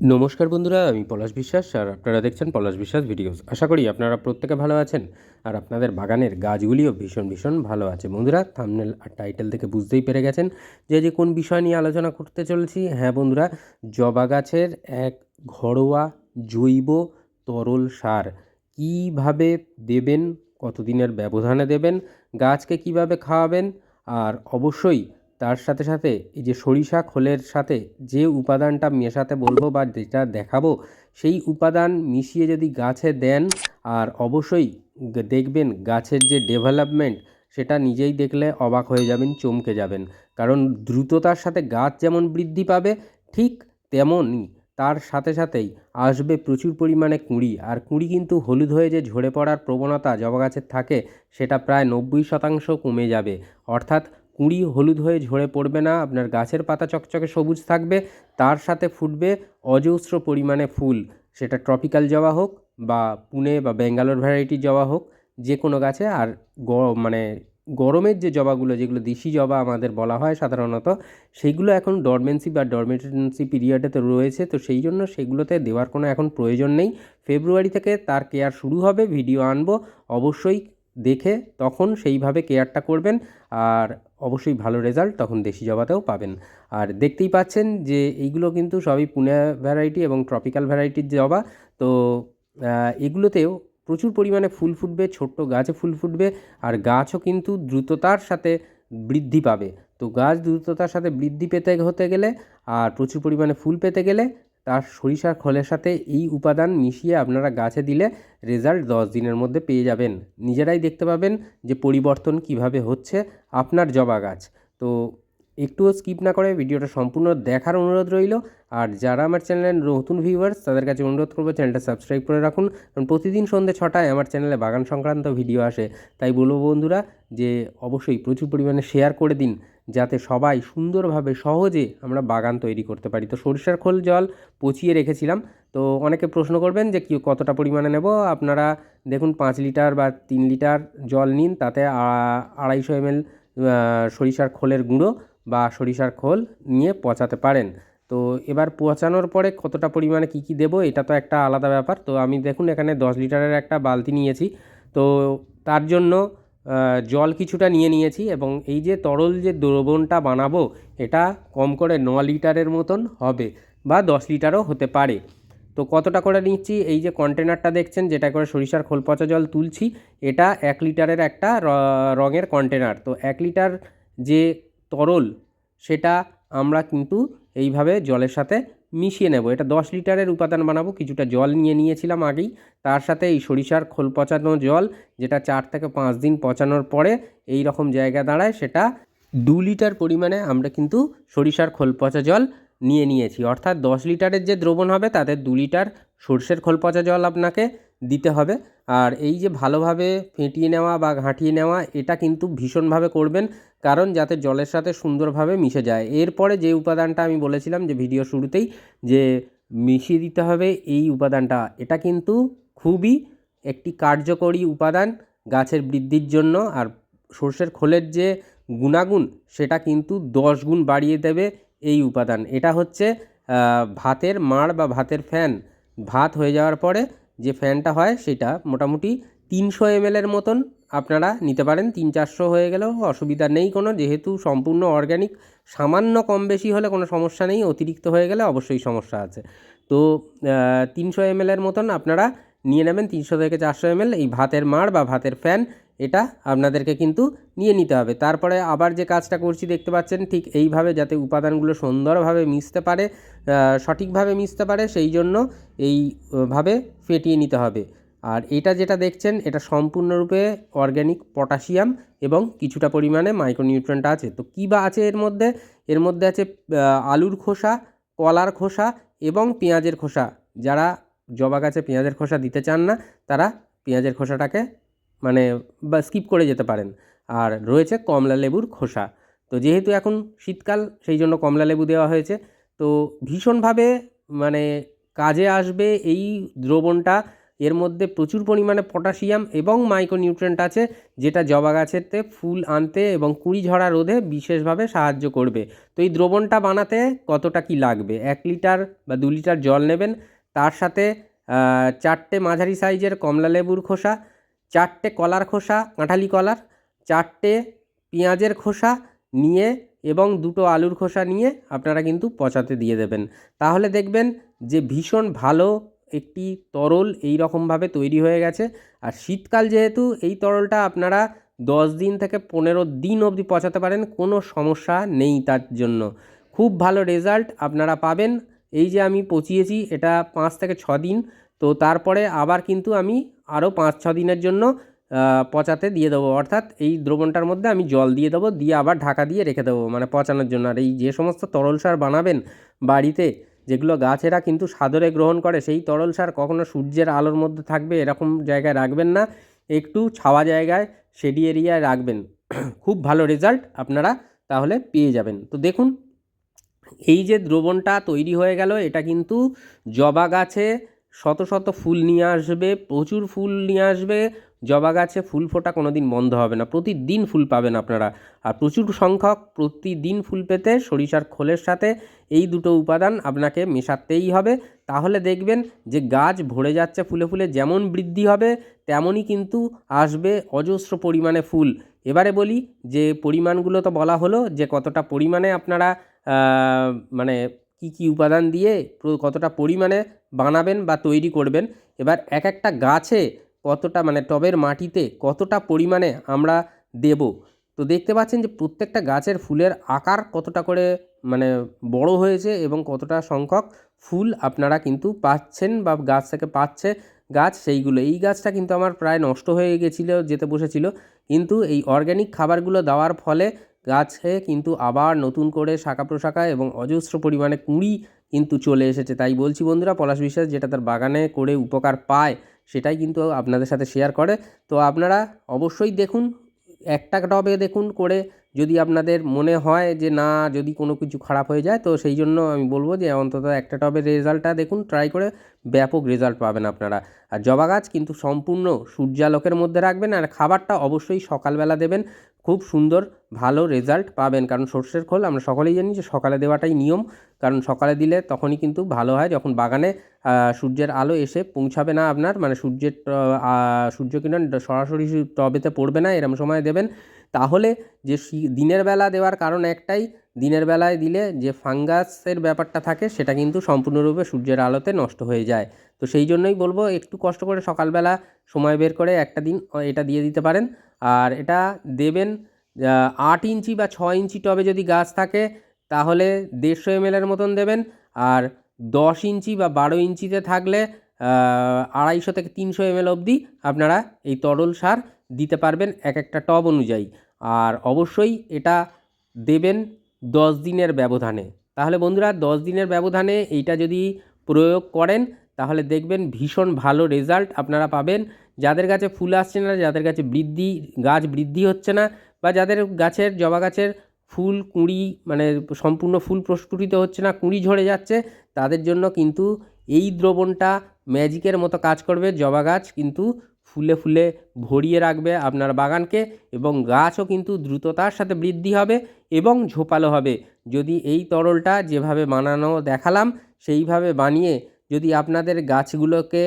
নমস্কার বন্ধুরা, আমি পলাশ বিশ্বাস আর আপনারা দেখছেন পলাশ বিশ্বাস ভিডিওস। আশা করি আপনারা প্রত্যেকে ভালো আছেন আর আপনাদের বাগানের গাছগুলিও ভীষণ ভীষণ ভালো আছে। বন্ধুরা থামনেল আর টাইটেল থেকে বুঝতেই পেরে গেছেন যে যে কোন বিষয় নিয়ে আলোচনা করতে চলেছি। হ্যাঁ বন্ধুরা, জবা গাছের এক ঘরোয়া জৈব তরল সার কীভাবে দেবেন, কতদিনের ব্যবধানে দেবেন, গাছকে কীভাবে খাওয়াবেন, আর অবশ্যই তার সাথে সাথে এই যে সরিষা খোলের সাথে যে উপাদানটা মেশাতে বলব বা যেটা দেখাবো, সেই উপাদান মিশিয়ে যদি গাছে দেন, আর অবশ্যই দেখবেন গাছের যে ডেভেলপমেন্ট, সেটা নিজেই দেখলে অবাক হয়ে যাবেন, চমকে যাবেন। কারণ দ্রুততার সাথে গাছ যেমন বৃদ্ধি পাবে, ঠিক তেমনই তার সাথে সাথেই আসবে প্রচুর পরিমাণে কুঁড়ি। আর কুঁড়ি কিন্তু হলুদ হয়ে যে ঝরে পড়ার প্রবণতা জবা গাছের থাকে, সেটা প্রায় নব্বই শতাংশ কমে যাবে। অর্থাৎ কুঁড়ি হলুদ হয়ে ঝরে পড়বে না, আপনার গাছের পাতা চকচকে সবুজ থাকবে, তার সাথে ফুটবে অজস্র পরিমাণে ফুল। সেটা ট্রপিক্যাল জবা হোক বা পুনে বা ব্যাঙ্গালোর ভ্যারাইটির জবা হোক যে কোনো গাছে। আর মানে গরমের যে জবাগুলো, যেগুলো দেশি জবা আমাদের বলা হয় সাধারণত সেইগুলো এখন ডরমেন্সি বা ডরমেটেন্সি পিরিয়ডেতে রয়েছে। তো সেই জন্য সেগুলোতে দেওয়ার কোনো এখন প্রয়োজন নেই। ফেব্রুয়ারি থেকে তার কেয়ার শুরু হবে ভিডিও আনব। অবশ্যই দেখে তখন সেইভাবে কেয়ারটা করবেন আর অবশ্যই ভালো রেজাল্ট তখন দেশি জবাতেও পাবেন। আর দেখতেই পাচ্ছেন যে এইগুলো কিন্তু সবই পুনে ভ্যারাইটি এবং ট্রপিক্যাল ভ্যারাইটির জবা। তো এগুলোতেও প্রচুর পরিমাণে ফুল ফুটবে, ছোট্ট গাছে ফুল ফুটবে আর গাছও কিন্তু দ্রুততার সাথে বৃদ্ধি পাবে। তো গাছ দ্রুততার সাথে বৃদ্ধি পেতে হতে গেলে আর প্রচুর পরিমাণে ফুল পেতে গেলে তার সরিষার খোলের সাথে এই উপাদান মিশিয়ে আপনারা গাছে দিলে রেজাল্ট দশ দিনের মধ্যে পেয়ে যাবেন। নিজেরাই দেখতে পাবেন যে পরিবর্তন কীভাবে হচ্ছে আপনার জবা গাছ। তো একটুও স্কিপ না করে ভিডিওটা সম্পূর্ণ দেখার অনুরোধ রইল। আর যারা আমার চ্যানেলের নতুন ভিউয়ার্স তাদের কাছে অনুরোধ করব চ্যানেলটা সাবস্ক্রাইব করে রাখুন। কারণ প্রতিদিন সন্ধ্যে ছটায় আমার চ্যানেলে বাগান সংক্রান্ত ভিডিও আসে। তাই বলব বন্ধুরা যে অবশ্যই প্রচুর পরিমাণে শেয়ার করে দিন। যাতে সবাই সুন্দরভাবে সহজে আমরা বাগান তৈরি করতে পারি। তো সরিষার খোল জল পচিয়ে রেখেছিলাম। তো অনেকে প্রশ্ন করবেন যে কি কতটা পরিমাণে নেব? আপনারা দেখুন পাঁচ লিটার বা তিন লিটার জল নিন, তাতে আড়াইশো এমএল সরিষার খোলের গুঁড়ো বা সরিষার খোল নিয়ে পচাতে পারেন। তো এবার পচানোর পরে কতটা পরিমাণে কী কী দেবো, এটা তো একটা আলাদা ব্যাপার। তো আমি দেখুন এখানে দশ লিটারের একটা বালতি নিয়েছি। তো তার জন্য জল কিছুটা নিয়ে নিয়েছি এবং এই যে তরল যে দ্রবণটা বানাবো, এটা কম করে ন লিটারের মতন হবে বা দশ লিটারও হতে পারে। তো কতটা করে নিচ্ছি? এই যে কন্টেনারটা দেখছেন, যেটা করে সরিষার খোল পচা জল তুলছি, এটা এক লিটারের একটা রঙের কন্টেনার। তো এক লিটার যে তরল, সেটা আমরা কিন্তু এইভাবে জলের সাথে মিশিয়ে নেব। এটা দশ লিটারের উপাদান বানাবো। কিছুটা জল নিয়ে নিয়েছিলাম আগেই। তার সাথে এই সরিষার খোল পচানো জল, যেটা চার থেকে পাঁচ দিন পচানোর পরে এই রকম জায়গা দাঁড়ায়, সেটা দু লিটার পরিমাণে আমরা কিন্তু সরিষার খোল পচা জল নিয়ে নিয়েছি। অর্থাৎ দশ লিটারের যে দ্রবণ হবে, তাতে দু লিটার সর্ষের খোল পচা জল আপনাকে দিতে হবে। আর এই যে ভালোভাবে ফেটিয়ে নেওয়া বা ঘাঁটিয়ে নেওয়া, এটা কিন্তু ভীষণভাবে করবেন কারণ যাতে জলের সাথে সুন্দরভাবে মিশে যায়। এরপরে যে উপাদানটা আমি বলেছিলাম যে ভিডিও শুরুতেই, যে মিশিয়ে দিতে হবে এই উপাদানটা, এটা কিন্তু খুবই একটি কার্যকরী উপাদান গাছের বৃদ্ধির জন্য। আর সর্ষের খোলের যে গুণাগুণ, সেটা কিন্তু দশ গুণ বাড়িয়ে দেবে এই উপাদান। এটা হচ্ছে ভাতের মাড় বা ভাতের ফ্যান। ভাত হয়ে যাওয়ার পরে যে ফ্যানটা হয় সেটা মোটামুটি তিনশো এমএলের মতন আপনারা নিতে পারেন, তিন চারশো হয়ে গেলেও অসুবিধা নেই কোনো। যেহেতু সম্পূর্ণ অর্গ্যানিক সামান্য কম বেশি হলে কোনো সমস্যা নেই, অতিরিক্ত হয়ে গেলে অবশ্যই সমস্যা আছে। তো তিনশো এমএলের মতন আপনারা নিয়ে নেবেন, তিনশো থেকে চারশো এমএল এই ভাতের মাড় বা ভাতের ফ্যান। এটা আপনাদেরকে কিন্তু নিয়ে নিতে হবে। তারপরে আবার যে কাজটা করছি, দেখতে পাচ্ছেন ঠিক এইভাবে যাতে উপাদানগুলো সুন্দরভাবে মিশতে পারে সঠিকভাবে মিশতে পারে, সেই জন্য এইভাবে ফেটিয়ে নিতে হবে। আর এটা যেটা দেখছেন, এটা সম্পূর্ণরূপে অর্গ্যানিক পটাশিয়াম এবং কিছুটা পরিমাণে মাইক্রোনিউট্রেন্ট আছে। তো কী বা আছে এর মধ্যে? এর মধ্যে আছে আলুর খোসা, কলার খোসা এবং পেঁয়াজের খোসা। যারা জবা গাছে পেঁয়াজের খোসা দিতে চান না, তারা পেঁয়াজের খোসাটাকে মানে বা স্কিপ করে যেতে পারেন। আর রয়েছে কমলা লেবুর খোসা। তো যেহেতু এখন শীতকাল, সেই জন্য কমলা লেবু দেওয়া হয়েছে। তো ভীষণভাবে মানে কাজে আসবে এই দ্রবণটা। এর মধ্যে প্রচুর পরিমাণে পটাশিয়াম এবং মাইক্রো মাইক্রোনিউট্রেন্ট আছে, যেটা জবা গাছেতে ফুল আনতে এবং কুড়ি ঝরা রোধে বিশেষভাবে সাহায্য করবে। তো এই দ্রবণটা বানাতে কতটা কি লাগবে? এক লিটার বা দু লিটার জল নেবেন। তার সাথে চারটে মাঝারি সাইজের কমলা লেবুর খোসা চারটে কলার খোসা, কাঁঠালি কলার, চারটে পেঁয়াজের খোসা নিয়ে এবং দুটো আলুর খোসা নিয়ে আপনারা কিন্তু পচাতে দিয়ে দেবেন। তাহলে দেখবেন যে ভীষণ ভালো একটি তরল এই রকমভাবে তৈরি হয়ে গেছে। আর শীতকাল যেহেতু, এই তরলটা আপনারা দশ দিন থেকে পনেরো দিন অবধি পচাতে পারেন, কোনো সমস্যা নেই তার জন্য। খুব ভালো রেজাল্ট আপনারা পাবেন। এই যে আমি পচিয়েছি, এটা পাঁচ থেকে ছ দিন। তো তারপরে আবার কিন্তু আমি আরও পাঁচ, ছ দিনের জন্য পচাতে দিয়ে দেবো। অর্থাৎ এই দ্রবণটার মধ্যে আমি জল দিয়ে দেবো, দিয়ে আবার ঢাকা দিয়ে রেখে দেবো মানে পচানোর জন্য। আর এই যে সমস্ত তরল সার বানাবেন বাড়িতে, যেগুলো গাছেরা কিন্তু সাদরে গ্রহণ করে, সেই তরল সার কখনো সূর্যের আলোর মধ্যে থাকবে, এরকম জায়গায় রাখবেন না। একটু ছাওয়া জায়গায় শেডি এরিয়ায় রাখবেন। খুব ভালো রেজাল্ট আপনারা তাহলে পেয়ে যাবেন। তো দেখুন, এই যে দ্রবণটা তৈরি হয়ে গেল, এটা কিন্তু জবা গাছে শত শত ফুল নিয়ে আসবে, প্রচুর ফুল নিয়ে আসবে। জবা গাছে ফুল ফোটা কোনো দিন বন্ধ হবে না। প্রতিদিন ফুল পাবেন আপনারা। আর প্রচুর সংখ্যক প্রতিদিন ফুল পেতে সরিষার খোলের সাথে এই দুটো উপাদান আপনাকে মেশাতেই হবে। তাহলে দেখবেন যে গাছ ভরে যাচ্ছে, ফুলে ফুলে যেমন বৃদ্ধি হবে, তেমনই কিন্তু আসবে অজস্র পরিমাণে ফুল। এবারে বলি যে পরিমাণগুলো তো বলা হলো, যে কতটা পরিমাণে আপনারা মানে কি কি উপাদান দিয়ে কতটা পরিমাণে বানাবেন বা তৈরি করবেন? এবার এক একটা গাছে কতটা মানে টবের মাটিতে কতটা পরিমাণে আমরা দেব? তো দেখতে পাচ্ছেন যে প্রত্যেকটা গাছের ফুলের আকার কতটা করে মানে বড় হয়েছে এবং কতটা সংখ্যক ফুল আপনারা কিন্তু পাচ্ছেন বা গাছ থেকে পাচ্ছে গাছ। সেইগুলো, এই গাছটা কিন্তু আমার প্রায় নষ্ট হয়ে গেছিল, যেতে বসেছিল। কিন্তু এই অর্গ্যানিক খাবারগুলো দেওয়ার ফলে গাছে কিন্তু আবার নতুন করে শাখা প্রশাখা এবং অজস্র পরিমাণে কুঁড়ি কিন্তু চলে এসেছে। তাই বলছি বন্ধুরা, পলাশ বিশ্বাস যেটা তার বাগানে করে উপকার পায় সেটাই কিন্তু আপনাদের সাথে শেয়ার করে। তো আপনারা অবশ্যই দেখুন, একটা টবে দেখুন করে যদি আপনাদের মনে হয় যে না, যদি কোনো কিছু খারাপ হয়ে যায়, তো সেই জন্য আমি বলব যে অন্তত একটা টবের রেজাল্টটা দেখুন ট্রাই করে ব্যাপক রেজাল্ট পাবেন আপনারা। আর জবা গাছ কিন্তু সম্পূর্ণ সূর্যালোকের মধ্যে রাখবেন আর খাবারটা অবশ্যই সকালবেলা দেবেন। খুব সুন্দর ভালো রেজাল্ট পাবেন। কারণ সর্ষের খোল আমরা সকলেই জানি যে সকালে দেওয়াটাই নিয়ম। কারণ সকালে দিলে তখনই কিন্তু ভালো হয়। যখন বাগানে সূর্যের আলো এসে পৌঁছাবে না আপনার মানে সূর্যের সূর্যকিরণ সরাসরি টবেতে পড়বে না, এরম সময় দেবেন। তাহলে যে দিনের বেলা দেওয়ার কারণ একটাই, দিনের বেলায় দিলে যে ফাঙ্গাসের ব্যাপারটা থাকে, সেটা কিন্তু সম্পূর্ণরূপে সূর্যের আলোতে নষ্ট হয়ে যায়। তো সেই জন্যই বলব, একটু কষ্ট করে সকালবেলা সময় বের করে একটা দিন, এটা দিয়ে দিতে পারেন। আর এটা দেবেন আট ইঞ্চি বা ছ ইঞ্চি টবে যদি গাছ থাকে, তাহলে দেড়শো এমএলের মতন দেবেন। আর দশ ইঞ্চি বা বারো ইঞ্চিতে থাকলে আড়াইশো থেকে তিনশো এমএল অবধি আপনারা এই তরল সার দিতে পারবেন এক একটা টব অনুযায়ী। আর অবশ্যই এটা দেবেন দশ দিনের ব্যবধানে। তাহলে বন্ধুরা, দশ দিনের ব্যবধানে এইটা যদি প্রয়োগ করেন, তাহলে দেখবেন ভীষণ ভালো রেজাল্ট আপনারা পাবেন। যাদের গাছে ফুল আসছে না, যাদের গাছে বৃদ্ধি, গাছ বৃদ্ধি হচ্ছে না বা যাদের গাছের, জবা গাছের ফুল, কুঁড়ি মানে সম্পূর্ণ ফুল প্রস্ফুটিত হচ্ছে না, কুঁড়ি ঝরে যাচ্ছে, তাদের জন্য কিন্তু এই দ্রবণটা ম্যাজিকের মতো কাজ করবে। জবা গাছ কিন্তু ফুলে ফুলে ভরিয়ে রাখবে আপনার বাগানকে এবং গাছও কিন্তু দ্রুততার সাথে বৃদ্ধি হবে এবং ঝোপালো হবে। যদি এই তরলটা যেভাবে বানানো দেখালাম, সেইভাবে বানিয়ে যদি আপনাদের গাছগুলোকে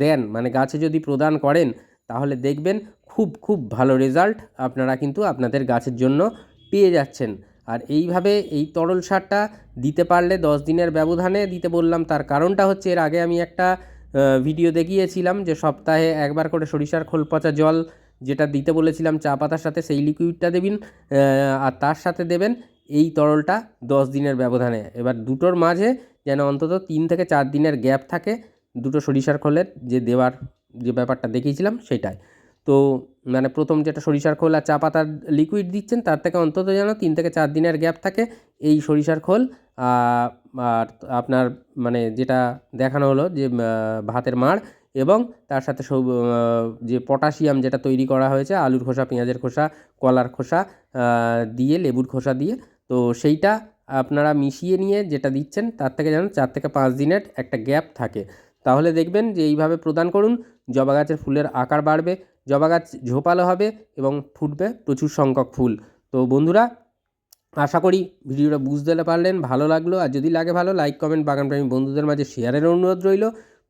দেন মানে গাছে যদি প্রদান করেন, তাহলে দেখবেন খুব খুব ভালো রেজাল্ট আপনারা কিন্তু আপনাদের গাছের জন্য পেয়ে যাচ্ছেন। আর এইভাবে এই তরল সারটা দিতে পারলে দশ দিনের ব্যবধানে দিতে বললাম, তার কারণটা হচ্ছে এর আগে আমি একটা ভিডিও দেখিয়েছিলাম যে সপ্তাহে একবার করে সরিষার খোল পচা জল যেটা দিতে বলেছিলাম চা পাতার সাথে সেই লিকুইডটা দেবেন আর তার সাথে দেবেন এই তরলটা দশ দিনের ব্যবধানে। এবার দুটোর মাঝে যেন অন্তত তিন থেকে চার দিনের গ্যাপ থাকে দুটো সরিষার খোলের যে দেওয়ার যে ব্যাপারটা দেখিয়েছিলাম সেটাই। তো মানে প্রথম যেটা সরিষার খোল আর চা পাতার লিকুইড দিচ্ছেন, তার থেকে অন্তত যেন তিন থেকে চার দিনের গ্যাপ থাকে এই সরিষার খোল। আর আপনার মানে যেটা দেখানো হলো যে ভাতের মাড় এবং তার সাথে সব যে পটাশিয়াম যেটা তৈরি করা হয়েছে, আলুর খোসা, পেঁয়াজের খোসা, কলার খোসা দিয়ে লেবুর খোসা দিয়ে, তো সেইটা আপনারা মিশিয়ে নিয়ে যেটা দিচ্ছেন, তার থেকে যেন চার থেকে পাঁচ দিনের একটা গ্যাপ থাকে। তাহলে দেখবেন যে এইভাবে প্রদান করুন, জবা গাছের ফুলের আকার বাড়বে জবা গাছ ঝোপালো হবে এবং ফুটবে প্রচুর সংখ্যক ফুল। তো বন্ধুরা, আশা করি ভিডিওটা বুঝতে পারলেন, ভালো লাগল। আর যদি লাগে ভালো লাইক কমেন্ট বাগানপ্রেমী বন্ধুদের মাঝে শেয়ারের অনুরোধ রইল।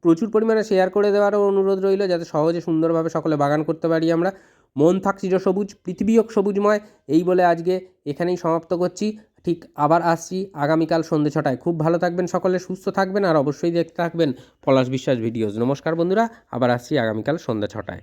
প্রচুর পরিমাণে শেয়ার করে দেওয়ারও অনুরোধ রইল, যাতে সহজে সুন্দরভাবে সকলে বাগান করতে পারি আমরা। মন থাক চিরসবুজ পৃথিবীও সবুজময়, এই বলে আজকে এখানেই সমাপ্ত করছি। ঠিক আবার আসছি আগামীকাল সন্ধ্যে ছটায়। খুব ভালো থাকবেন সকলে, সুস্থ থাকবেন, আর অবশ্যই দেখতে থাকবেন পলাশ বিশ্বাস ভিডিওস। নমস্কার বন্ধুরা, আবার আসছি আগামীকাল সন্ধ্যা ছটায়।